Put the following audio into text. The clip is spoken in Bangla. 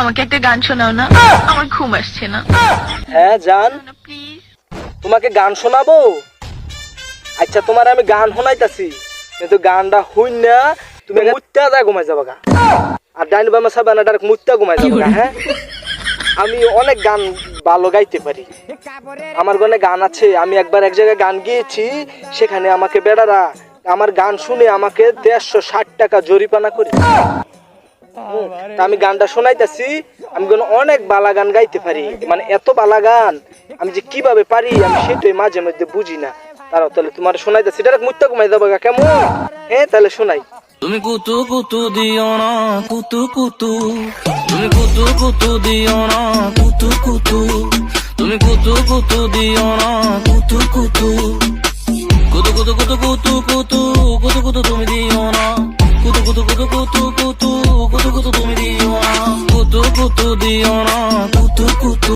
আমাকে একটা গান শোনাও না। আমার ঘুম আসছে না। হ্যাঁ জান। প্লিজ তোমাকে গান শোনাবো? আচ্ছা তোমার আমি গান শোনাইতাছি কিন্তু গানটা হইন না তুমি মুত্তা যা ঘুমাই যাবা গা। আর ডাইন বামা সাবা না ডাইরেক্ট মুত্তা ঘুমাই যাবা হ্যাঁ? আমি অনেক গান ভালো গাইতে পারি। আমার গনে গান আছে আমি একবার এক জায়গায় গান গিয়েছি সেখানে আমাকে বেড়ারা আমার গান শুনে আমাকে দেড়শো ষাট টাকা জরিপানা করি আমি গানটা শোনাইতেছি আমি কোনো অনেক বালা গান গাইতে পারি মানে এত বালা গান আমি যে কীভাবে পারি আমি সেটাই মাঝে মধ্যে বুঝি না তারাও তাহলে তোমার শোনাইতেছি ডাইরেক্ট মুত্তা ঘুমাই যাব গা, কেমন হ্যাঁ তাহলে শোনাই তুমি কুতু কুতু দিও না কুতু কুতু তুমি কুতু কুতু দিও না কুতু কুতু তুমি কুতু কুতু দিও না কুতু কুতু কুতু কুতু কুতু কুতু কুতু কুতু তুমি দিও না কুতু কুতু কুতু কুতু কুতু কুতু দিও না কুতু কুতু